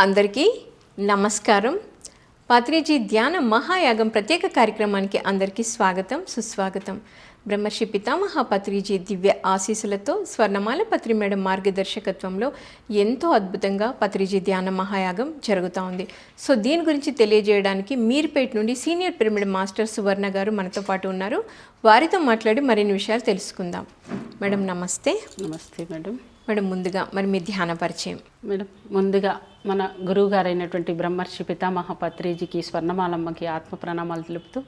అందరికీ నమస్కారం. పత్రిజీ ధ్యాన మహాయాగం ప్రత్యేక కార్యక్రమానికి అందరికీ స్వాగతం సుస్వాగతం. బ్రహ్మర్షి పితామహ పత్రిజీ దివ్య ఆశీస్సులతో స్వర్ణమాల పత్రి మేడం మార్గదర్శకత్వంలో ఎంతో అద్భుతంగా పత్రిజీ ధ్యాన మహాయాగం జరుగుతూ ఉంది. సో దీని గురించి తెలియజేయడానికి మీర్పేట్ నుండి సీనియర్ పిరమిడ్ మాస్టర్ సువర్ణ గారు మనతో పాటు ఉన్నారు. వారితో మాట్లాడి మరిన్ని విషయాలు తెలుసుకుందాం. మేడం నమస్తే. నమస్తే మేడం. మేడం ముందుగా మరి మీ ధ్యాన పరిచయం. మేడం ముందుగా మన గురువు గారైనటువంటి బ్రహ్మర్షి పితామహ పత్రిజీకి స్వర్ణమాలమ్మకి ఆత్మ ప్రణామాలు తెలుపుతూ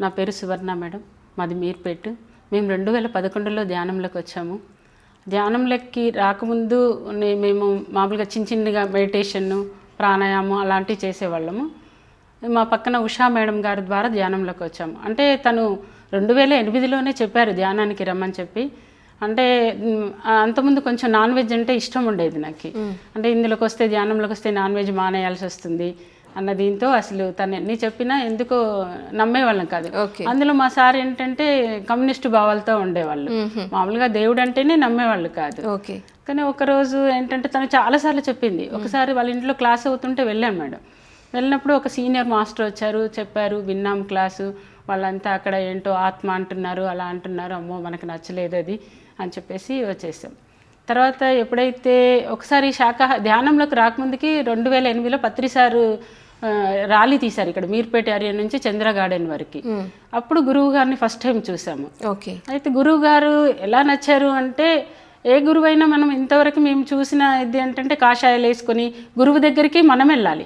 నా పేరు సువర్ణ మేడం మాది మీర్పేట్. మేము రెండు వేల పదకొండులో ధ్యానంలోకి వచ్చాము. ధ్యానంలోకి రాకముందు నే- మేము మామూలుగా చిన్న చిన్నగా మెడిటేషన్ ప్రాణాయామం అలాంటివి చేసేవాళ్ళము. మా పక్కన ఉషా మేడం గారి ద్వారా ధ్యానంలోకి వచ్చాము. అంటే తను రెండు వేల ఎనిమిదిలోనే చెప్పారు ధ్యానానికి రమ్మని చెప్పి. అంటే అంతకుముందు కొంచెం నాన్ వెజ్ అంటే ఇష్టం ఉండేది నాకు. అంటే ఇందులోకి వస్తే ధ్యానంలోకి వస్తే నాన్ వెజ్ మానేయాల్సి వస్తుంది అన్న దీంతో అసలు తను ఎన్ని చెప్పినా ఎందుకో నమ్మేవాళ్ళం కాదు. అందులో మా సార్ ఏంటంటే కమ్యూనిస్ట్ భావాలతో ఉండేవాళ్ళు. మామూలుగా దేవుడు అంటేనే నమ్మేవాళ్ళు కాదు. ఓకే. కానీ ఒకరోజు ఏంటంటే తను చాలాసార్లు చెప్పింది. ఒకసారి వాళ్ళ ఇంట్లో క్లాస్ అవుతుంటే వెళ్ళాను మేడం. వెళ్ళినప్పుడు ఒక సీనియర్ మాస్టర్ వచ్చారు చెప్పారు విన్నాం క్లాసు. వాళ్ళంతా అక్కడ ఏంటో ఆత్మ అంటున్నారు అలా అంటున్నారు. అమ్మో మనకు నచ్చలేదు అది. అని చెప్పేసి వచ్చేసాం. తర్వాత ఎప్పుడైతే ఒకసారి శాఖ ధ్యానంలోకి రాకముందుకి రెండు వేల ఎనిమిదిలో పత్రిసారు ర్యాలీ తీశారు ఇక్కడ మీర్పేట ఏరియా నుంచి చంద్ర గార్డెన్ వరకు అప్పుడు గురువు గారిని ఫస్ట్ టైం చూసాము. ఓకే. అయితే గురువు గారు ఎలా నచ్చారు అంటే ఏ గురువైనా మనం ఇంతవరకు మేము చూసిన ఇది ఏంటంటే కాషాయాలు వేసుకొని గురువు దగ్గరికి మనం వెళ్ళాలి.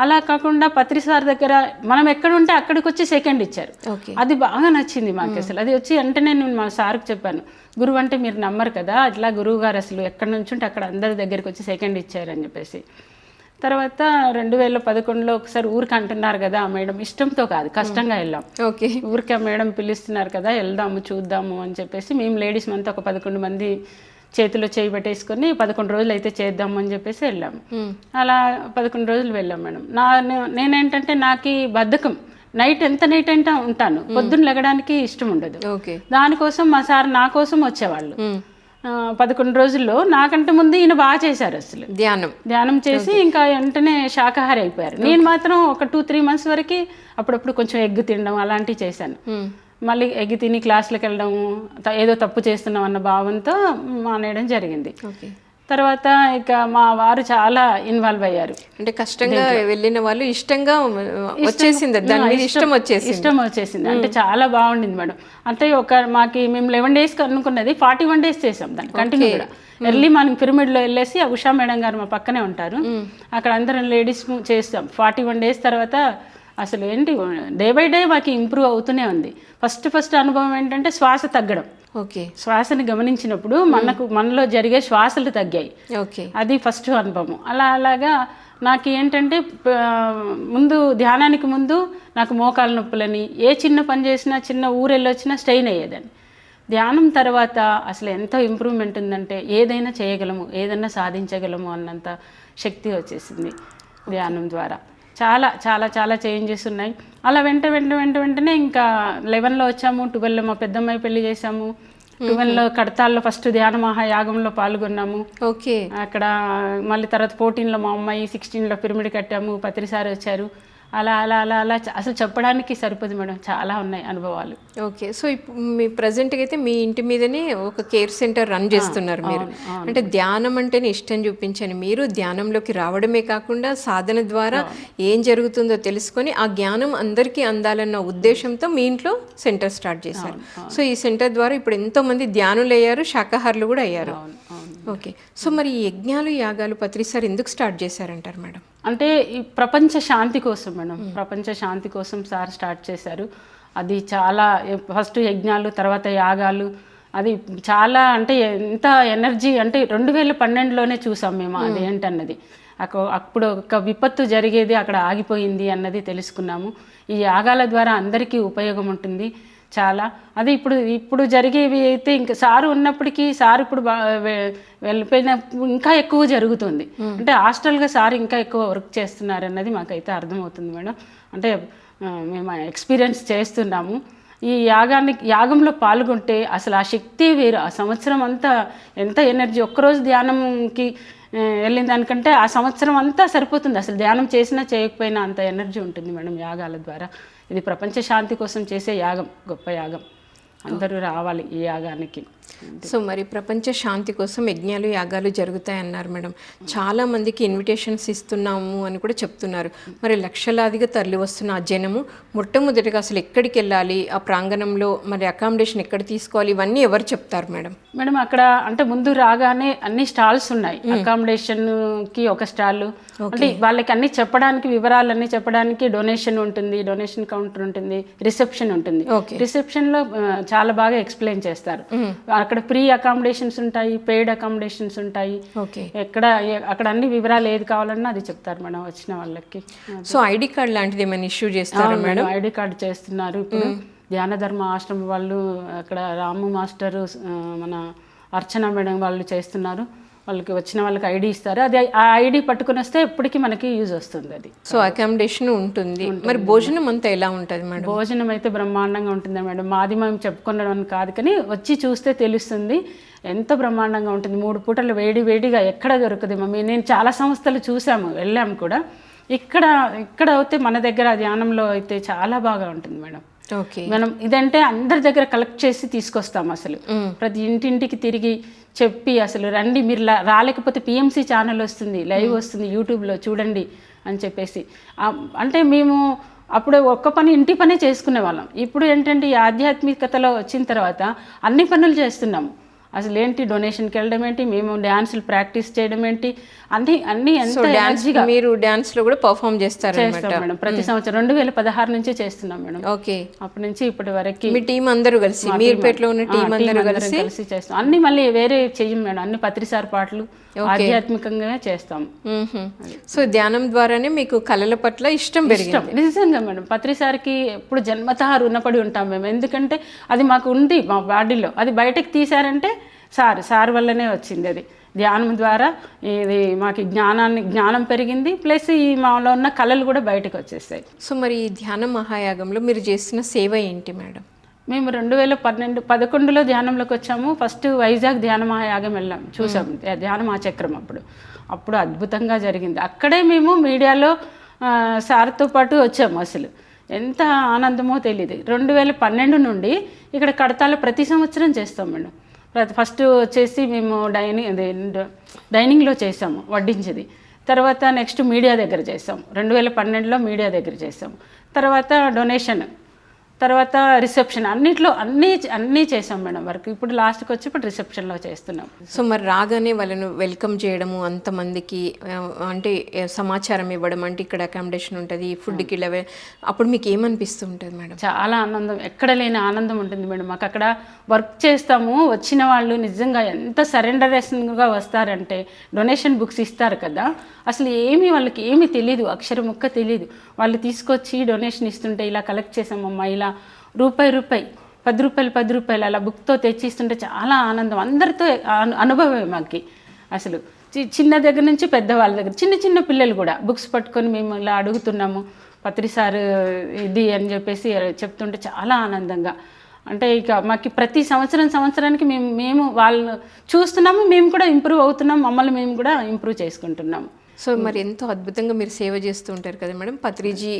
అలా కాకుండా పత్రి సార్ దగ్గర మనం ఎక్కడ ఉంటే అక్కడికి వచ్చి సెకండ్ ఇచ్చారు. ఓకే. అది బాగా నచ్చింది మాకు అసలు. అది వచ్చి వెంటనే నేను మా సార్కి చెప్పాను గురువు అంటే మీరు నమ్మరు కదా అట్లా గురువు గారు అసలు ఎక్కడి నుంచి ఉంటే అక్కడ అందరి దగ్గరికి వచ్చి సెకండ్ ఇచ్చారని చెప్పేసి. తర్వాత రెండు వేల పదకొండులో ఒకసారి ఊరికి అంటున్నారు కదా మేడం ఇష్టంతో కాదు కష్టంగా వెళ్ళాం. ఓకే. ఊరికే మేడం పిలుస్తున్నారు కదా వెళ్దాము చూద్దాము అని చెప్పేసి మేము లేడీస్ అంతా ఒక పదకొండు మంది చేతిలో చేయి పెట్టేసుకొని పదకొండు రోజులు అయితే చేద్దాము అని చెప్పేసి వెళ్ళాము అలా పదకొండు రోజులు వెళ్ళాం మేడం. నా నేనేంటంటే నాకు బద్ధకం. నైట్ ఎంత నైట్ అంటే ఉంటాను. పొద్దున్న లెగడానికి ఇష్టం ఉండదు. ఓకే. దానికోసం మా సార్ నా కోసం వచ్చేవాళ్ళు. పదకొండు రోజుల్లో నాకంటే ముందు ఈయన బాగా చేశారు అసలు. ధ్యానం. ధ్యానం చేసి ఇంకా వెంటనే శాకాహారి అయిపోయారు. నేను మాత్రం ఒక టూ త్రీ మంత్స్ వరకు అప్పుడప్పుడు కొంచెం ఎగ్ తినడం అలాంటివి చేశాను. మళ్ళీ ఎగ్ తిని క్లాసులకు వెళ్ళడం ఏదో తప్పు చేస్తున్నాం అన్న భావంతో మానేయడం జరిగింది. తర్వాత ఇక మా వారు చాలా ఇన్వాల్వ్ అయ్యారు. అంటే కష్టంగా వెళ్ళిన వాళ్ళు ఇష్టంగా వచ్చేసింది. దాని మీద ఇష్టం వచ్చేసింది. ఇష్టం వచ్చేసింది. అంటే చాలా బాగుండింది మేడం. అంటే ఒక మాకి మేము లెవెన్ డేస్ అనుకున్నది ఫార్టీ వన్ డేస్ చేసాం దాన్ని కంటిన్యూ కూడా. ఎర్లీ మార్నింగ్ పిరమిడ్లో వెళ్ళేసి ఆ ఉషా మేడం గారు మా పక్కనే ఉంటారు. అక్కడ అందరం లేడీస్ చేస్తాం. ఫార్టీ వన్ డేస్ తర్వాత అసలు ఏంటి డే బై డే మాకు ఇంప్రూవ్ అవుతూనే ఉంది. ఫస్ట్ ఫస్ట్ అనుభవం ఏంటంటే శ్వాస తగ్గడం. ఓకే శ్వాసని గమనించినప్పుడు మనకు మనలో జరిగే శ్వాసలు తగ్గాయి. ఓకే అది ఫస్ట్ అనుభవం. అలా అలాగా నాకు ఏంటంటే ముందు ధ్యానానికి ముందు నాకు మోకాలు నొప్పులని ఏ చిన్న పని చేసినా చిన్న ఊరెళ్ళొచ్చినా స్ట్రెయిన్ అయ్యేదని ధ్యానం తర్వాత అసలు ఎంత ఇంప్రూవ్మెంట్ ఉందంటే ఏదైనా చేయగలము ఏదైనా సాధించగలము అన్నంత శక్తి వచ్చేసింది ధ్యానం ద్వారా. చాలా చాలా చాలా చేంజెస్ ఉన్నాయి. అలా వెంట వెంట వెంట వెంటనే ఇంకా లెవెన్లో వచ్చాము ట్వెల్వ్లో మా పెద్దమ్మాయి పెళ్ళి చేసాము ట్వెల్వ్లో కడతాల్లో ఫస్ట్ ధ్యాన మహాయాగంలో పాల్గొన్నాము. ఓకే. అక్కడ మళ్ళీ తర్వాత ఫోర్టీన్లో మా అమ్మాయి సిక్స్టీన్లో పిరమిడ్ కట్టాము పత్రిసారి వచ్చారు. అలా అలా అలా అలా అసలు చెప్పడానికి సరిపోదు మేడం. చాలా ఉన్నాయి అనుభవాలు. ఓకే. సో ఇప్పుడు మీ ప్రజెంట్గా అయితే మీ ఇంటి మీదనే ఒక కేర్ సెంటర్ రన్ చేస్తున్నారు మీరు. అంటే ధ్యానం అంటేనే ఇష్టం చూపించని మీరు ధ్యానంలోకి రావడమే కాకుండా సాధన ద్వారా ఏం జరుగుతుందో తెలుసుకొని ఆ జ్ఞానం అందరికీ అందాలన్న ఉద్దేశంతో మీ ఇంట్లో సెంటర్ స్టార్ట్ చేశారు. సో ఈ సెంటర్ ద్వారా ఇప్పుడు ఎంతో మంది ధ్యానులు అయ్యారు శాకాహారులు కూడా అయ్యారు. ఓకే. సో మరి ఈ యజ్ఞాలు యాగాలు పత్రిసారి ఎందుకు స్టార్ట్ చేశారంటారు మేడం? అంటే ఈ ప్రపంచ శాంతి కోసం మేడం. ప్రపంచ శాంతి కోసం సార్ స్టార్ట్ చేశారు. అది చాలా ఫస్ట్ యజ్ఞాలు తర్వాత యాగాలు అది చాలా అంటే ఎంత ఎనర్జీ అంటే రెండు వేల పన్నెండులోనే చూసాం మేము అది ఏంటన్నది అప్పుడు ఒక విపత్తు జరిగేది అక్కడ ఆగిపోయింది అన్నది తెలుసుకున్నాము. ఈ యాగాల ద్వారా అందరికీ ఉపయోగం ఉంటుంది. చాలా. అదే ఇప్పుడు ఇప్పుడు జరిగేవి అయితే ఇంకా సారు ఉన్నప్పటికీ సార్ ఇప్పుడు బా- వె- వెళ్ళిపోయినప్పుడు ఇంకా ఎక్కువ జరుగుతుంది. అంటే హాస్టల్గా సార్ ఇంకా ఎక్కువ వర్క్ చేస్తున్నారు అన్నది మాకైతే అర్థమవుతుంది మేడం. అంటే మేము ఎక్స్పీరియన్స్ చేస్తున్నాము. ఈ యాగానికి యాగంలో పాల్గొంటే అసలు ఆ శక్తి వేరు. ఆ సంవత్సరం అంతా ఎంత ఎనర్జీ. ఒక్కరోజు ధ్యానంకి వెళ్ళిన దానికంటే ఆ సంవత్సరం అంతా సరిపోతుంది. అసలు ధ్యానం చేసినా చేయకపోయినా అంత ఎనర్జీ ఉంటుంది మేడం యాగాల ద్వారా. ఇది ప్రపంచ శాంతి కోసం చేసే యాగం గొప్ప యాగం. అందరూ రావాలి ఈ యాగానికి. సో మరి ప్రపంచ శాంతి కోసం యజ్ఞాలు యాగాలు జరుగుతాయి అన్నారు మేడం. చాలా మందికి ఇన్విటేషన్స్ ఇస్తున్నాము అని కూడా చెప్తున్నారు. మరి లక్షలాదిగా తరలి వస్తున్న ఆ జనము మొట్టమొదటిగా అసలు ఎక్కడికి వెళ్ళాలి? ఆ ప్రాంగణంలో మరి అకామిడేషన్ ఎక్కడ తీసుకోవాలి? ఇవన్నీ ఎవరు చెప్తారు మేడం? మేడం అక్కడ అంటే ముందు రాగానే అన్ని స్టాల్స్ ఉన్నాయి. అకామిడేషన్కి ఒక స్టాల్. అంటే వాళ్ళకి అన్ని చెప్పడానికి వివరాలన్నీ చెప్పడానికి డొనేషన్ ఉంటుంది డొనేషన్ కౌంటర్ ఉంటుంది రిసెప్షన్ ఉంటుంది. రిసెప్షన్లో చాలా బాగా ఎక్స్ప్లెయిన్ చేస్తారు. అక్కడ ప్రీ అకామిడేషన్స్ ఉంటాయి పెయిడ్ అకామిడేషన్స్ ఉంటాయి. ఓకే. ఎక్కడ అక్కడ అన్ని వివరాలు ఏది కావాలన్నా అది చెప్తారు మేడం వచ్చిన వాళ్ళకి. సో ఐడి కార్డ్ లాంటిది ఏమైనా ఇష్యూ చేస్తారా మేడం? ఐడి కార్డు చేస్తున్నారు ఇప్పుడు. ధ్యాన ధర్మ ఆశ్రమం వాళ్ళు అక్కడ రాము మాస్టర్ మన అర్చన మేడం వాళ్ళు చేస్తున్నారు. వాళ్ళకి వచ్చిన వాళ్ళకి ఐడి ఇస్తారు. అది ఆ ఐడి పట్టుకుని వస్తే ఎప్పటికీ మనకి యూజ్ వస్తుంది అది. సో అకామిడేషన్ ఉంటుంది. మరి భోజనం అంతా ఎలా ఉంటుంది మేడం? భోజనం అయితే బ్రహ్మాండంగా ఉంటుంది మేడం. మాది మేము చెప్పుకునడం కాదు కానీ వచ్చి చూస్తే తెలుస్తుంది ఎంత బ్రహ్మాండంగా ఉంటుంది. మూడు పూటలు వేడి వేడిగా ఎక్కడ దొరకదు మమ్మీ నేను చాలా సంస్థలు చూసాము వెళ్ళాము కూడా. ఇక్కడ ఇక్కడ అయితే మన దగ్గర ధ్యానంలో అయితే చాలా బాగా ఉంటుంది మేడం. ఓకే. మనం ఇదంటే అందరి దగ్గర కలెక్ట్ చేసి తీసుకొస్తాం అసలు. ప్రతి ఇంటింటికి తిరిగి చెప్పి అసలు రండి మీరు రాలేకపోతే పిఎంసి ఛానల్ వస్తుంది లైవ్ వస్తుంది యూట్యూబ్లో చూడండి అని చెప్పేసి. అంటే మేము అప్పుడు ఒక్క పని ఇంటి పనే చేసుకునే వాళ్ళం. ఇప్పుడు ఏంటంటే ఈ ఆధ్యాత్మికతలో వచ్చిన తర్వాత అన్ని పనులు చేస్తున్నాము అసలు ఏంటి డొనేషన్కి వెళ్ళడం ఏంటి మేము డ్యాన్సులు ప్రాక్టీస్ చేయడం ఏంటి అన్ని అన్ని ఎంత డ్యాన్స్ మీరు డ్యాన్స్లో కూడా పర్ఫామ్ చేస్తారు చేస్తాం మేడం. ప్రతి సంవత్సరం రెండు వేల పదహారు నుంచి చేస్తున్నాం మేడం. ఓకే అప్పటి నుంచి ఇప్పటి వరకు మీ టీం అందరూ కలిసి మీరుపేటలో ఉన్న టీం అందరూ కలిసి? కలిసి చేస్తాం. అన్ని మళ్ళీ వేరే చెయ్యం మేడం. అన్ని పత్రిసార్ పాటలు ఆధ్యాత్మికంగా చేస్తాం. సో ధ్యానం ద్వారానే మీకు కళల పట్ల ఇష్టం ఇష్టం. నిజంగా మేడం. పత్రిసారికి ఎప్పుడు జన్మతః రుణపడి ఉంటాం మేము. ఎందుకంటే అది మాకు ఉంది మా బాడీలో. అది బయటకు తీశారంటే సార్ సార్ వల్లనే వచ్చింది అది. ధ్యానం ద్వారా ఇది మాకు జ్ఞానాన్ని జ్ఞానం పెరిగింది. ప్లస్ ఈ మాలో ఉన్న కళలు కూడా బయటకు వచ్చేస్తాయి సో మరి ఈ ధ్యాన మహాయాగంలో మీరు చేస్తున్న సేవ ఏంటి మేడం? మేము రెండు వేల పన్నెండు పదకొండులో ధ్యానంలోకి వచ్చాము. ఫస్ట్ వైజాగ్ ధ్యాన మహాయాగం వెళ్ళాం. చూసాం. ధ్యాన మహాచక్రం అప్పుడు. అప్పుడు అద్భుతంగా జరిగింది. అక్కడే మేము మీడియాలో సార్తో పాటు వచ్చాము అసలు. ఎంత ఆనందమో తెలియదు రెండు వేల పన్నెండు నుండి ఇక్కడ కడతాలో ప్రతి సంవత్సరం చేస్తాం మేడం. ఫస్ట్ వచ్చేసి మేము డైనింగ్ అదే డైనింగ్లో చేసాము వడ్డించేది. తర్వాత నెక్స్ట్ మీడియా దగ్గర చేసాం. రెండు వేల పన్నెండులో మీడియా దగ్గర చేసాం. తర్వాత డొనేషన్ తర్వాత రిసెప్షన్ అన్నిట్లో అన్నీ అన్నీ చేసాం మేడం వర్క్. ఇప్పుడు లాస్ట్కి వచ్చి ఇప్పుడు రిసెప్షన్లో చేస్తున్నాం. సో మరి రాగానే వాళ్ళను వెల్కమ్ చేయడము అంతమందికి అంటే సమాచారం ఇవ్వడం అంటే ఇక్కడ అకామిడేషన్ ఉంటుంది ఫుడ్కి ఇలా అప్పుడు మీకు ఏమనిపిస్తూ ఉంటుంది మేడం? చాలా ఆనందం ఎక్కడ లేని ఆనందం ఉంటుంది మేడం. మాకు అక్కడ వర్క్ చేస్తాము వచ్చిన వాళ్ళు నిజంగా ఎంత సరెండరేషన్గా వస్తారంటే డొనేషన్ బుక్స్ ఇస్తారు కదా అసలు ఏమీ వాళ్ళకి ఏమీ తెలియదు అక్షరం ముక్క తెలియదు వాళ్ళు తీసుకొచ్చి డొనేషన్ ఇస్తుంటే ఇలా కలెక్ట్ చేసామమ్మా ఇలా రూపాయి రూపాయి పది రూపాయలు పది రూపాయలు అలా బుక్తో తెచ్చిస్తుంటే చాలా ఆనందం. అందరితో అనుభవమే మాకు. అసలు చి- చిన్న దగ్గర నుంచి పెద్ద వాళ్ళ దగ్గర చిన్న చిన్న పిల్లలు కూడా బుక్స్ పట్టుకొని మేము ఇలా అడుగుతున్నాము పత్రిసారు ఇది అని చెప్పేసి చెప్తుంటే చాలా ఆనందంగా. అంటే ఇక మాకు ప్రతి సంవత్సరం సంవత్సరానికి మేము మేము వాళ్ళు చూస్తున్నాము మేము కూడా ఇంప్రూవ్ అవుతున్నాం మమ్మల్ని మేము కూడా ఇంప్రూవ్ చేసుకుంటున్నాము. సో మరి ఎంతో అద్భుతంగా మీరు సేవ చేస్తూ ఉంటారు కదా మేడం. పత్రిజీ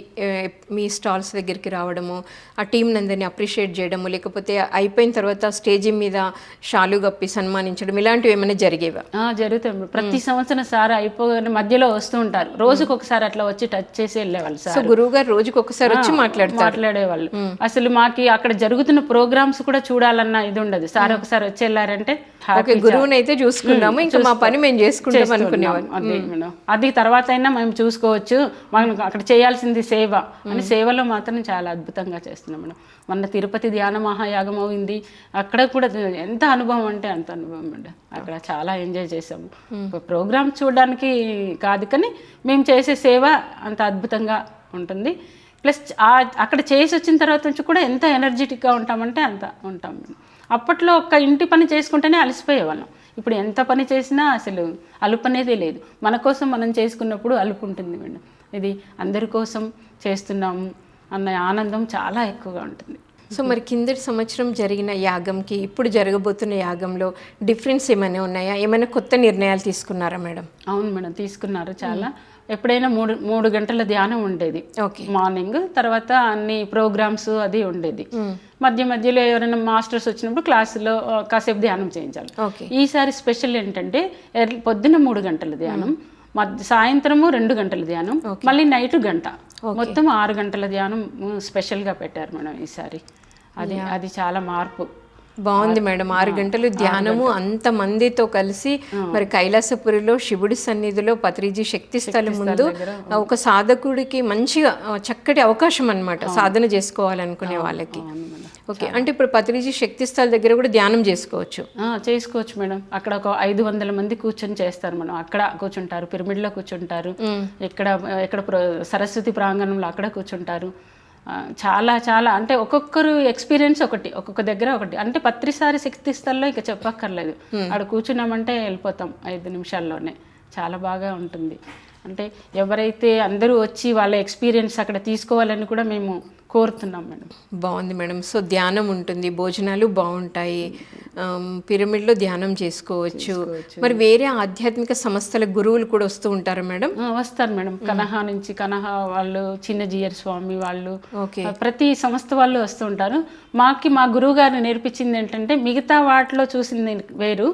మీ స్టాల్స్ దగ్గరికి రావడము ఆ టీం నందరిని అప్రిషియేట్ చేయడము లేకపోతే అయిపోయిన తర్వాత స్టేజ్ మీద షాలు గప్పి సన్మానించడం ఇలాంటివి ఏమైనా జరిగేవా? జరుగుతాయి. ప్రతి సంవత్సరం సార్ అయిపోగానే మధ్యలో వస్తూ ఉంటారు. రోజుకి ఒకసారి అట్లా వచ్చి టచ్ చేసి వెళ్ళేవాళ్ళు సార్. సో గురువు గారు రోజుకి ఒకసారి వచ్చి మాట్లాడతారు. మాట్లాడేవాళ్ళు. అసలు మాకి అక్కడ జరుగుతున్న ప్రోగ్రామ్స్ కూడా చూడాలన్న ఇది ఉండదు. సార్ ఒకసారి వచ్చి వెళ్ళారంటే గురువుని అయితే చూసుకున్నాము ఇంకా మా పని మేము చేసుకుంటాం అనుకునేవాళ్ళు. అది తర్వాత అయినా మేము చూసుకోవచ్చు. మనం అక్కడ చేయాల్సింది సేవ. అని సేవలో మాత్రం చాలా అద్భుతంగా చేస్తున్నాం మేడం. మొన్న తిరుపతి ధ్యాన మహాయాగం అయింది. అక్కడ కూడా ఎంత అనుభవం అంటే అంత అనుభవం మేడం. అక్కడ చాలా ఎంజాయ్ చేసాము ప్రోగ్రామ్ చూడడానికి కాదు కానీ మేము చేసే సేవ అంత అద్భుతంగా ఉంటుంది. ప్లస్ అక్కడ చేసి వచ్చిన తర్వాత నుంచి కూడా ఎంత ఎనర్జెటిక్గా ఉంటామంటే అంత ఉంటాం అప్పట్లో ఒక్క ఇంటి పని చేసుకుంటేనే అలసిపోయేవాళ్ళం. ఇప్పుడు ఎంత పని చేసినా అసలు అలుపు అనేది లేదు. మన కోసం మనం చేసుకున్నప్పుడు అలుపు ఉంటుంది మేడం. ఇది అందరి కోసం చేస్తున్నాము అన్న ఆనందం చాలా ఎక్కువగా ఉంటుంది. సో మరి కిందటి సంవత్సరం జరిగిన యాగంకి ఇప్పుడు జరగబోతున్న యాగంలో డిఫరెన్స్ ఏమైనా ఉన్నాయా? ఏమైనా కొత్త నిర్ణయాలు తీసుకున్నారా మేడం? అవును మేడం తీసుకున్నారు చాలా. ఎప్పుడైనా మూడు మూడు గంటల ధ్యానం ఉండేది. ఓకే. మార్నింగ్ తర్వాత అన్ని ప్రోగ్రామ్స్ అది ఉండేది. మధ్య మధ్యలో ఎవరైనా మాస్టర్స్ వచ్చినప్పుడు క్లాసులో కాసేపు ధ్యానం చేయించాలి. ఈసారి స్పెషల్ ఏంటంటే ఎర్లీ పొద్దున్న మూడు గంటల ధ్యానం మధ్య సాయంత్రము రెండు గంటల ధ్యానం మళ్ళీ నైట్ గంట. మొత్తం ఆరు గంటల ధ్యానం స్పెషల్గా పెట్టారు మేడం ఈసారి. అది అది చాలా మార్పు. బాగుంది మేడం. ఆరు గంటలు ధ్యానము అంత మందితో కలిసి మరి కైలాసపురిలో శివుడి సన్నిధిలో పత్రిజీ శక్తి స్థలం ముందు ఒక సాధకుడికి మంచిగా ఆ, చక్కటి అవకాశం అన్నమాట. సాధన చేసుకోవాలనుకునే వాళ్ళకి. ఓకే. అంటే ఇప్పుడు పత్రిజీ శక్తి స్థల దగ్గర కూడా ధ్యానం చేసుకోవచ్చు. చేసుకోవచ్చు మేడం. అక్కడ ఒక ఐదు వందల మంది కూర్చొని చేస్తారు మనం. అక్కడ కూర్చుంటారు పిరమిడ్లో కూర్చుంటారు. ఇక్కడ ఇక్కడ సరస్వతి ప్రాంగణంలో అక్కడ కూర్చుంటారు. చాలా చాలా అంటే ఒక్కొక్కరు ఎక్స్పీరియన్స్ ఒకటి ఒక్కొక్క దగ్గర ఒకటి. అంటే పత్రిసారి శక్తి స్థల్లో ఇక చెప్పక్కర్లేదు. ఆడ కూర్చున్నామంటే వెళ్ళిపోతాం ఐదు నిమిషాల్లోనే. చాలా బాగా ఉంటుంది. అంటే ఎవరైతే అందరూ వచ్చి వాళ్ళ ఎక్స్పీరియన్స్ అక్కడ తీసుకోవాలని కూడా మేము కోరుతున్నాం మేడం. బాగుంది మేడం. సో ధ్యానం ఉంటుంది భోజనాలు బాగుంటాయి పిరమిడ్లో ధ్యానం చేసుకోవచ్చు. మరి వేరే ఆధ్యాత్మిక సంస్థల గురువులు కూడా వస్తూ ఉంటారా మేడం? వస్తారు మేడం. కనహా నుంచి కనహా వాళ్ళు చిన్న జియర్ స్వామి వాళ్ళు ఓకే. ప్రతి సంస్థ వాళ్ళు వస్తూ ఉంటారు. మాకి మా గురువు గారు నేర్పించింది ఏంటంటే మిగతా వాటిలో చూసింది వేరు.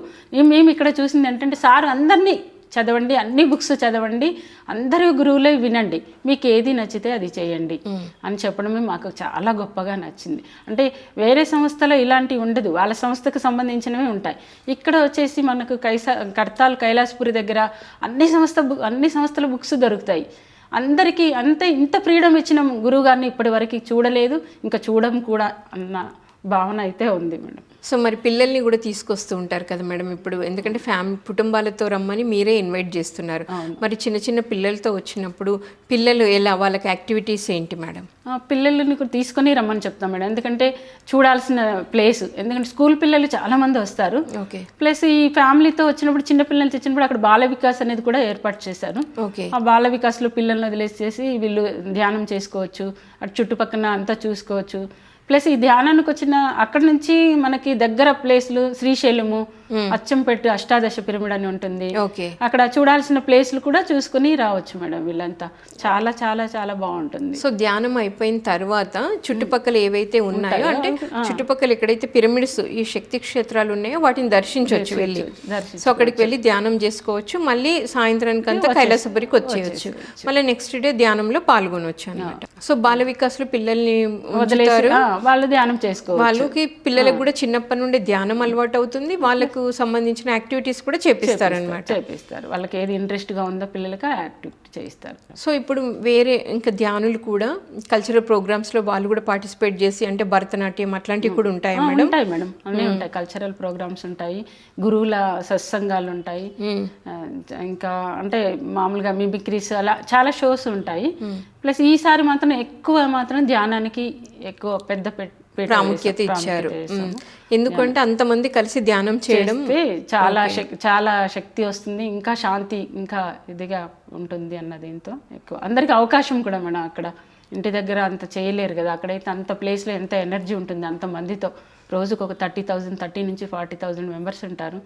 మేము ఇక్కడ చూసింది ఏంటంటే సార్ అందరినీ చదవండి అన్ని బుక్స్ చదవండి అందరి గురువులే వినండి. మీకు ఏది నచ్చితే అది చేయండి అని చెప్పడమే మాకు చాలా గొప్పగా నచ్చింది. అంటే వేరే సంస్థలో ఇలాంటివి ఉండదు. వాళ్ళ సంస్థకు సంబంధించినవి ఉంటాయి. ఇక్కడ వచ్చేసి మనకు కైసా కర్తాల్ కైలాసపురి దగ్గర అన్ని సంస్థ అన్ని సంస్థల బుక్స్ దొరుకుతాయి. అందరికీ అంత ఇంత ఫ్రీడమ్ ఇచ్చిన గురువు గారిని ఇప్పటి వరకు చూడలేదు. ఇంకా చూడడం కూడా అన్న భావన అయితే ఉంది మేడం. సో మరి పిల్లల్ని కూడా తీసుకొస్తూ ఉంటారు కదా మేడం ఇప్పుడు. ఎందుకంటే ఫ్యామిలీ కుటుంబాలతో రమ్మని మీరే ఇన్వైట్ చేస్తున్నారు. మరి చిన్న చిన్న పిల్లలతో వచ్చినప్పుడు పిల్లలు ఎలా వాళ్ళకి యాక్టివిటీస్ ఏంటి మేడం? పిల్లల్ని కూడా తీసుకొని రమ్మని చెప్తాం మేడం. ఎందుకంటే చూడాల్సిన ప్లేస్ ఎందుకంటే స్కూల్ పిల్లలు చాలా మంది వస్తారు. ఓకే. ప్లస్ ఈ ఫ్యామిలీతో వచ్చినప్పుడు చిన్న పిల్లలు తెచ్చినప్పుడు అక్కడ బాల వికాస్ అనేది కూడా ఏర్పాటు చేశారు. ఓకే. ఆ బాల వికాస్లో పిల్లల్ని వదిలేసేసి వీళ్ళు ధ్యానం చేసుకోవచ్చు అటు చుట్టుపక్కల అంతా చూసుకోవచ్చు. ప్లస్ ఈ ధ్యానానికి వచ్చిన అక్కడ నుంచి మనకి దగ్గర ప్లేస్లు శ్రీశైలము అచ్చంపెట్టు అష్టాదశ పిరమిడ్ అని ఉంటుంది. ఓకే. అక్కడ చూడాల్సిన ప్లేస్లు కూడా చూసుకుని రావచ్చు మేడం వీళ్ళంతా. చాలా చాలా చాలా బాగుంటుంది. సో ధ్యానం అయిపోయిన తర్వాత చుట్టుపక్కల ఏవైతే ఉన్నాయో అంటే చుట్టుపక్కల ఎక్కడైతే పిరమిడ్స్ ఈ శక్తి క్షేత్రాలు ఉన్నాయో వాటిని దర్శించవచ్చు వెళ్ళి. సో అక్కడికి వెళ్ళి ధ్యానం చేసుకోవచ్చు. మళ్ళీ సాయంత్రానికి అంతా కైలాసపురికి వచ్చేయచ్చు. మళ్ళీ నెక్స్ట్ డే ధ్యానంలో పాల్గొనవచ్చు అనమాట సో బాల వికాస్లో పిల్లల్ని వదిలేసి ఆ, వాళ్ళు ధ్యానం చేసుకోవచ్చు. వాళ్ళకి పిల్లలకు కూడా చిన్నప్పటి నుండి ధ్యానం అలవాటు అవుతుంది. వాళ్ళకు సంబంధించిన యాక్టివిటీస్ కూడా చేపిస్తారు అనమాట చేపిస్తారు. వాళ్ళకి ఏది ఇంట్రెస్ట్గా ఉందో పిల్లలకి యాక్టివిటీ చేయిస్తారు. సో ఇప్పుడు వేరే ఇంకా ధ్యానులు కూడా కల్చరల్ ప్రోగ్రామ్స్లో వాళ్ళు కూడా పార్టిసిపేట్ చేసి అంటే భరతనాట్యం అట్లాంటివి కూడా ఉంటాయి ఆ, ఉంటాయి మేడం. అన్నీ ఉంటాయి. కల్చరల్ ప్రోగ్రామ్స్ ఉంటాయి. గురువుల సత్సంగాలు ఉంటాయి. ఇంకా అంటే మామూలుగా మిమిక్రీస్ అలా చాలా షోస్ ఉంటాయి. ప్లస్ ఈసారి మాత్రం ఎక్కువ మాత్రం ధ్యానానికి ఎక్కువ పెద్ద ప్రాముఖ్యత. ఇచ్చారు. ఎందుకంటే అంతమంది కలిసి ధ్యానం చేయడం చాలా చాలా శక్తి వస్తుంది ఇంకా శాంతి ఇంకా ఇదిగా ఉంటుంది అన్న దీంతో ఎక్కువ. అందరికి అవకాశం కూడా మేడం అక్కడ. ఇంటి దగ్గర అంత చేయలేరు కదా. అక్కడైతే అంత ప్లేస్లో ఎంత ఎనర్జీ ఉంటుంది అంత మందితో రోజుకు ఒక థర్టీ థౌజండ్ థర్టీ నుంచి ఫార్టీ థౌజండ్ మెంబర్స్ ఉంటారు.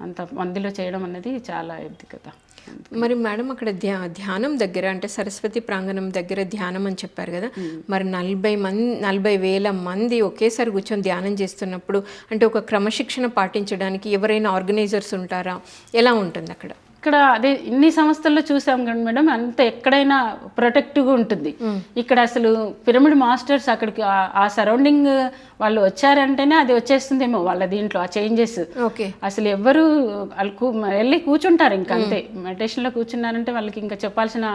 అంత మందిలో చేయడం అనేది చాలా ఇది కదా. మరి మేడం అక్కడ ధ్యా ధ్యానం దగ్గర అంటే సరస్వతి ప్రాంగణం దగ్గర ధ్యానం అని చెప్పారు కదా. మరి నలభై మంది నలభై వేల మంది ఒకేసారి కూర్చొని ధ్యానం చేస్తున్నప్పుడు అంటే ఒక క్రమశిక్షణ పాటించడానికి ఎవరైనా ఆర్గనైజర్స్ ఉంటారా? ఎలా ఉంటుంది అక్కడ? ఇక్కడ అదే ఇన్ని సంస్థల్లో చూసాం కానీ మేడం అంత ఎక్కడైనా ప్రొటెక్టివ్గా ఉంటుంది. ఇక్కడ అసలు పిరమిడ్ మాస్టర్స్ అక్కడికి ఆ- సరౌండింగ్ వాళ్ళు వచ్చారంటేనే అది వచ్చేస్తుందేమో వాళ్ళ దీంట్లో ఆ చేంజెస్ ఓకే. అసలు ఎవ్వరు వాళ్ళు వెళ్ళి కూర్చుంటారు ఇంకా అంతే. మెడిటేషన్లో కూర్చున్నారంటే వాళ్ళకి ఇంకా చెప్పాల్సిన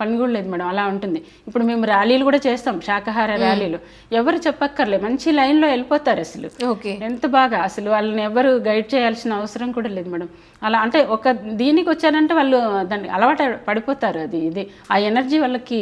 పని కూడా లేదు మేడం అలా ఉంటుంది. ఇప్పుడు మేము ర్యాలీలు కూడా చేస్తాం శాకాహార ర్యాలీలు. ఎవరు చెప్పక్కర్లే మంచి లైన్లో వెళ్ళిపోతారు అసలు. ఎంత బాగా అసలు వాళ్ళని ఎవరు గైడ్ చేయాల్సిన అవసరం కూడా లేదు మేడం. అలా అంటే ఒక దీనికి వచ్చారంటే వాళ్ళు దాన్ని అలవాటు పడిపోతారు అది ఇది. ఆ ఎనర్జీ వాళ్ళకి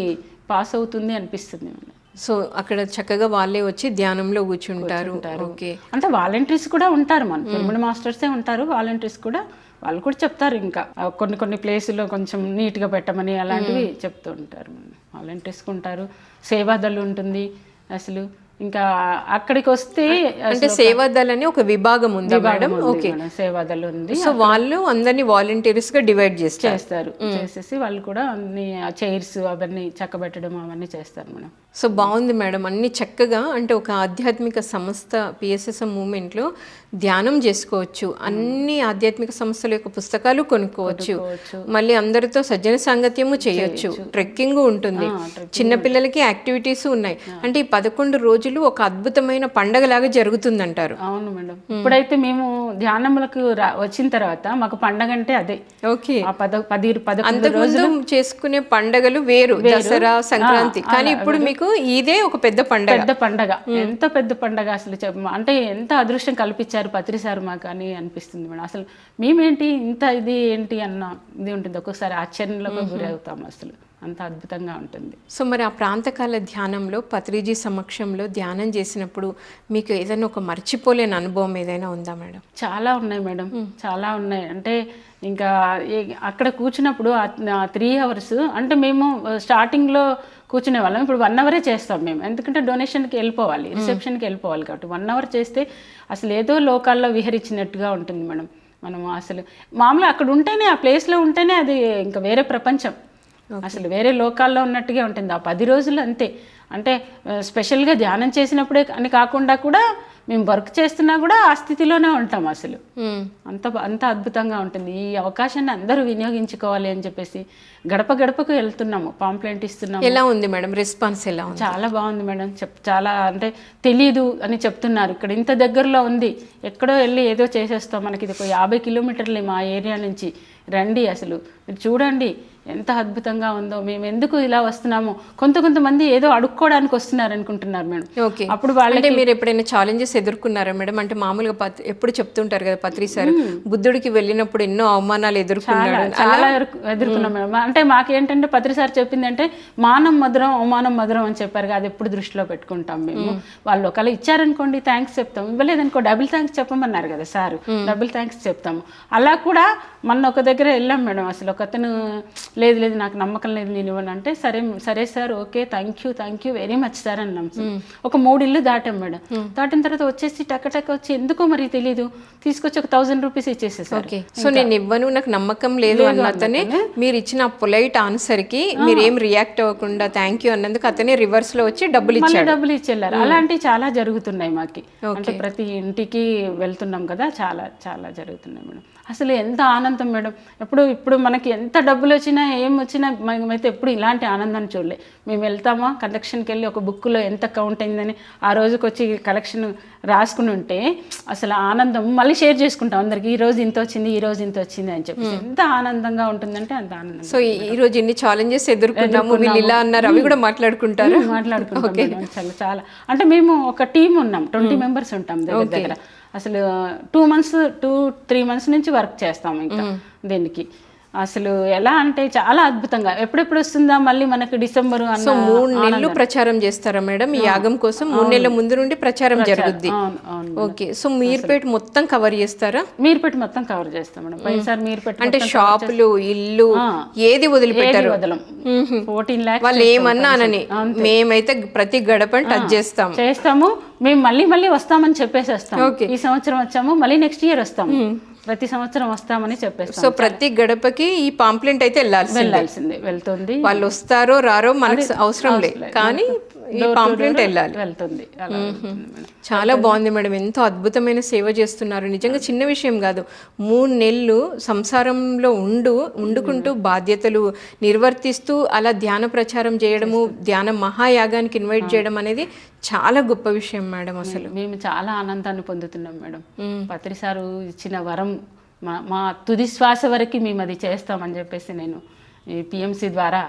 పాస్ అవుతుంది అనిపిస్తుంది మేడం. సో అక్కడ చక్కగా వాళ్ళే వచ్చి ధ్యానంలో కూర్చుంటారు. ఓకే. అంటే వాలంటీర్స్ కూడా ఉంటారు మన మాస్టర్సే ఉంటారు వాలంటీర్స్ కూడా వాళ్ళు కూడా చెప్తారు ఇంకా. కొన్ని కొన్ని ప్లేసుల్లో కొంచెం నీట్గా పెట్టమని అలాంటివి చెప్తూ ఉంటారు. వాలంటీర్స్ ఉంటారు. సేవాదళ్ళు ఉంటుంది. అసలు ఇంకా అక్కడికి వస్తే అంటే సేవాదల్ అని ఒక విభాగం ఉందా మేడం? ఓకే. సేవాదలు ఉంది. సో వాళ్ళు అందరినీ వాలంటీర్స్గా డివైడ్ చేస్తారు. చేస్తారు. చేసేసి వాళ్ళు కూడా అన్ని చైర్స్ అవన్నీ చక్కబెట్టడం అవన్నీ చేస్తారు మేడం. సో బాగుంది మేడం. అన్ని చక్కగా అంటే ఒక ఆధ్యాత్మిక సంస్థ పిఎస్ఎస్ఎం మూమెంట్లో ధ్యానం చేసుకోవచ్చు. అన్ని ఆధ్యాత్మిక సంస్థల యొక్క పుస్తకాలు కొనుక్కోవచ్చు. మళ్ళీ అందరితో సజ్జన సాంగత్యము చేయొచ్చు. ట్రెక్కింగ్ ఉంటుంది. చిన్నపిల్లలకి యాక్టివిటీస్ ఉన్నాయి. అంటే ఈ పదకొండు రోజులు ఒక అద్భుతమైన పండగలాగా జరుగుతుందంటారు. అవును మేడం. ఇప్పుడైతే మేము ధ్యానములకు వచ్చిన తర్వాత మాకు పండగ అంటే అదే. ఓకే. ఆ పద పది పదకొండు అంతకుముందు చేసుకునే పండగలు వేరు దసరా సంక్రాంతి. కానీ ఇప్పుడు మీకు ఇదే ఒక పెద్ద పండగ. పెద్ద పండగ. ఎంత పెద్ద పండగ అసలు చెప్ప అంటే ఎంత అదృష్టం కల్పించారు పత్రి సార్ మాకు అని అనిపిస్తుంది మేడం. అసలు మేమేంటి ఇంత ఇది ఏంటి అన్న ఇది ఉంటుంది. ఒక్కొక్కసారి ఆశ్చర్యంలోకి గురి అవుతాం అసలు. అంత అద్భుతంగా ఉంటుంది. సో మరి ఆ ప్రాంతకాల ధ్యానంలో పత్రిజీ సమక్షంలో ధ్యానం చేసినప్పుడు మీకు ఏదైనా ఒక మర్చిపోలేని అనుభవం ఏదైనా ఉందా మేడం? చాలా ఉన్నాయి మేడం. చాలా ఉన్నాయి. అంటే ఇంకా అక్కడ కూర్చున్నప్పుడు త్రీ అవర్స్ అంటే మేము స్టార్టింగ్లో కూర్చునే వాళ్ళం. ఇప్పుడు వన్ అవరే చేస్తాం మేము. ఎందుకంటే డొనేషన్కి వెళ్ళిపోవాలి. రిసెప్షన్కి వెళ్ళిపోవాలి కాబట్టి వన్ అవర్ చేస్తే అసలు ఏదో లోకాల్లో విహరించినట్టుగా ఉంటుంది మేడం. మనం అసలు మామూలుగా అక్కడ ఉంటేనే ఆ ప్లేస్లో ఉంటేనే అది ఇంకా వేరే ప్రపంచం. అసలు వేరే లోకాల్లో ఉన్నట్టుగా ఉంటుంది. ఆ పది రోజులు అంతే. అంటే స్పెషల్గా ధ్యానం చేసినప్పుడే అని కాకుండా కూడా మేము వర్క్ చేస్తున్నా కూడా ఆ స్థితిలోనే ఉంటాం అసలు. అంత అంత అద్భుతంగా ఉంటుంది. ఈ అవకాశాన్ని అందరూ వినియోగించుకోవాలి అని చెప్పేసి గడప గడపకు వెళ్తున్నాము. పాంప్లెంట్ ఇస్తున్నాము. ఎలా ఉంది మేడం? రెస్పాన్స్ ఎలా ఉంది? చాలా బాగుంది మేడం. చెప్ చాలా అంటే తెలీదు అని చెప్తున్నారు. ఇక్కడ ఇంత దగ్గరలో ఉంది. ఎక్కడో వెళ్ళి ఏదో చేసేస్తాం. మనకి ఇది ఒక యాభై కిలోమీటర్లు మా ఏరియా నుంచి. రండి అసలు. మీరు చూడండి ఎంత అద్భుతంగా ఉందో. మేము ఎందుకు ఇలా వస్తున్నాము. కొంత కొంతమంది ఏదో అడుక్కోవడానికి వస్తున్నారు అనుకుంటున్నారు మేడం. ఓకే. అప్పుడు వాళ్ళ అంటే మీరు ఎప్పుడైనా ఛాలెంజెస్ ఎదుర్కొన్నారా మేడం? అంటే మామూలుగా పత్- ఎప్పుడు చెప్తుంటారు కదా పత్రి సార్ బుద్ధుడికి వెళ్ళినప్పుడు ఎన్నో అవమానాలు ఎదుర్కొన్నాడు చాలా ఎదుర్కొ- ఎదుర్కొన్నాం మేడం. అంటే మాకేంటంటే పత్రి సార్ చెప్పింది అంటే మానం మధురం అవమానం మధురం అని చెప్పారు కదా అది ఎప్పుడు దృష్టిలో పెట్టుకుంటాం మేము. వాళ్ళు ఒకవేళ ఇచ్చారనుకోండి థ్యాంక్స్ చెప్తాం. ఇవ్వలేదనుకో డబుల్ థ్యాంక్స్ చెప్పమన్నారు కదా సార్. డబుల్ థ్యాంక్స్ చెప్తాము. అలా కూడా మొన్న ఒక దగ్గర వెళ్ళాం మేడం అసలు. ఒక అతను లేదు లేదు నాకు నమ్మకం లేదు నేను ఇవ్వను అంటే సరే సరే sir okay thank you thank you very much sir అన్నాం. ఒక మూడు ఇల్లు దాటాం మేడం. దాటిన తర్వాత వచ్చేసి టక్క టక్క వచ్చి ఎందుకో మరి తెలియదు తీసుకొచ్చి ఒక థౌసండ్ రూపీస్ ఇచ్చేసేసారు సో నేను ఇవ్వను నాకు నమ్మకం లేదు అన్న అతనే మీరు ఇచ్చిన పొలైట్ ఆన్సర్కి మీరు ఏం రియాక్ట్ అవ్వకుండా థ్యాంక్ యూ అన్నందుకు అతనే రివర్స్లో వచ్చి డబ్బులు ఇచ్చాడు. డబ్బులు ఇచ్చేళ్ళారు. అలాంటివి చాలా జరుగుతున్నాయి మాకి. అంటే ప్రతి ఇంటికి వెళ్తున్నాం కదా చాలా చాలా జరుగుతున్నాయి మేడం. అసలు ఎంత ఆనందం మేడం. ఎప్పుడు ఇప్పుడు మనకి ఎంత డబ్బులు వచ్చినా ఏం వచ్చినా మేమైతే ఎప్పుడు ఇలాంటి ఆనందాన్ని చూడలే. మేము వెళ్తామా? కలెక్షన్కి వెళ్ళి ఒక బుక్లో ఎంత కౌంట్ అయిందని ఆ రోజుకి వచ్చి కలెక్షన్ రాసుకుని ఉంటే అసలు ఆనందం మళ్ళీ షేర్ చేసుకుంటాం అందరికి. ఈ రోజు ఇంత వచ్చింది ఈ రోజు ఇంత వచ్చింది అని చెప్పి ఎంత ఆనందంగా ఉంటుందంటే అంత ఆనందం సో ఈ- రోజు ఎన్ని ఛాలెంజెస్ ఎదుర్కొన్నాము? వీళ్ళు ఇలా అన్నారు అవి కూడా మాట్లాడుకుంటారు? మాట్లాడుకుంటాం చాలా అంటే మేము ఒక టీం ఉన్నాం. ట్వంటీ మెంబర్స్ ఉంటాం దగ్గర దగ్గర. అసలు two months two three months నుంచి వర్క్ చేస్తాం ఇంకా దీనికి. అసలు ఎలా అంటే చాలా అద్భుతంగా. ఎప్పుడెప్పుడు వస్తుందా మళ్ళీ మనకి డిసెంబర్ సో మూడు నెలలు ప్రచారం చేస్తారా మేడం? ఈ యాగం కోసం మూడు నెలల ముందు నుండి ప్రచారం జరుగుద్ది. ఓకే. సో మీర్పేట మొత్తం కవర్ చేస్తారా? మీరుపెట్టి మొత్తం కవర్ చేస్తాం మేడం. పైసారి మీరుపెట్టి అంటే షాపులు ఇల్లు ఏది వదిలిపెట్టారు? వదలం. ఫోర్టీన్ ల్యాక్స్ వాళ్ళు ఏమన్నా అనని. మేమైతే ప్రతి గడపని టచ్ చేస్తాం చేస్తాము. మేము మళ్ళీ మళ్ళీ వస్తామని చెప్పేసేస్తాం ఈ సంవత్సరం వచ్చాము. మళ్ళీ నెక్స్ట్ ఇయర్ వస్తాము. ప్రతి సంవత్సరం వస్తామని చెప్పేస్తాం. సో ప్రతి గడపకి ఈ పాంప్లెంట్ అయితే వెళ్ళాల్సి వెళ్ళాల్సిందే వెళ్తుంది. వాళ్ళు వస్తారో రారో మనకు అవసరం లేదు. కానీ పాంప్లెంట్ వెళ్ళాలి. వెళ్తుంది. చాలా బాగుంది మేడం. ఎంతో అద్భుతమైన సేవ చేస్తున్నారు. నిజంగా చిన్న విషయం కాదు. మూడు నెలలు సంసారంలో ఉండు వండుకుంటూ బాధ్యతలు నిర్వర్తిస్తూ అలా ధ్యాన ప్రచారం చేయడము ధ్యాన మహాయాగానికి ఇన్వైట్ చేయడం అనేది చాలా గొప్ప విషయం మేడం అసలు. మేము చాలా ఆనందాన్ని పొందుతున్నాం మేడం. పత్రి సారు ఇచ్చిన వరం మా మా తుది శ్వాస వరకు మేము అది చేస్తామని చెప్పేసి నేను ఈ పిఎంసి ద్వారా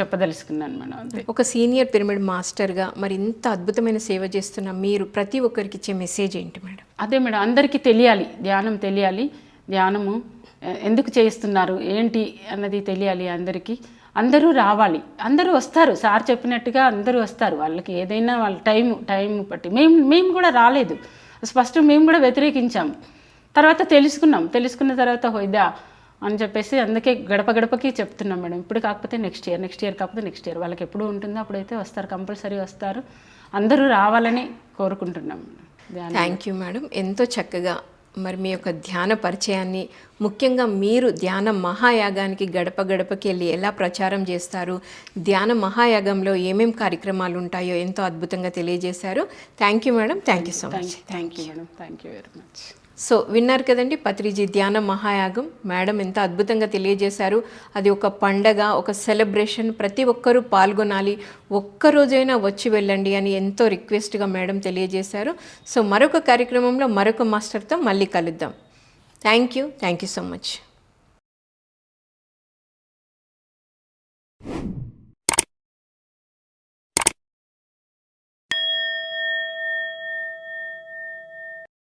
చెప్పదలుచుకున్నాను మేడం అంతే. ఒక సీనియర్ పిరమిడ్ మాస్టర్గా మరి ఇంత అద్భుతమైన సేవ చేస్తున్న మీరు ప్రతి ఒక్కరికి ఇచ్చే మెసేజ్ ఏంటి మేడం? అదే మేడం అందరికీ తెలియాలి ధ్యానం తెలియాలి ధ్యానము ఎందుకు చేస్తున్నారు ఏంటి అన్నది తెలియాలి అందరికీ. అందరూ రావాలి అందరూ వస్తారు సార్ చెప్పినట్టుగా అందరూ వస్తారు. వాళ్ళకి ఏదైనా వాళ్ళ టైం టైం బట్టి. మేము మేము కూడా రాలేదు. ఫస్ట్ మేము కూడా వ్యతిరేకించాము తర్వాత తెలుసుకున్నాం. తెలుసుకున్న తర్వాత హోయిదా అని చెప్పేసి అందుకే గడప గడపకి చెప్తున్నాం మేడం. ఇప్పుడు కాకపోతే నెక్స్ట్ ఇయర్ నెక్స్ట్ ఇయర్ కాకపోతే నెక్స్ట్ ఇయర్ వాళ్ళకి ఎప్పుడు ఉంటుందో అప్పుడైతే వస్తారు కంపల్సరీ వస్తారు. అందరూ రావాలని కోరుకుంటున్నాం థ్యాంక్ యూ మేడం. ఎంతో చక్కగా మరి మీ యొక్క ధ్యాన పరిచయాన్ని ముఖ్యంగా మీరు ధ్యాన మహాయాగానికి గడప గడపకి వెళ్ళి ఎలా ప్రచారం చేస్తారు ధ్యాన మహాయాగంలో ఏమేం కార్యక్రమాలు ఉంటాయో ఎంతో అద్భుతంగా తెలియజేశారు. Thank you madam. Thank you so much thank you madam. Thank you very much so విన్నారు కదండి పత్రిజీ ధ్యాన మహాయాగం. మేడం ఎంత అద్భుతంగా తెలియజేశారు. అది ఒక పండగ ఒక సెలబ్రేషన్ ప్రతి ఒక్కరూ పాల్గొనాలి. ఒక్కరోజైనా వచ్చి వెళ్ళండి అని ఎంతో రిక్వెస్ట్గా మేడం తెలియజేశారు. సో మరొక కార్యక్రమంలో మరొక మాస్టర్తో మళ్ళీ కలుద్దాం. Thank you. Thank you so much.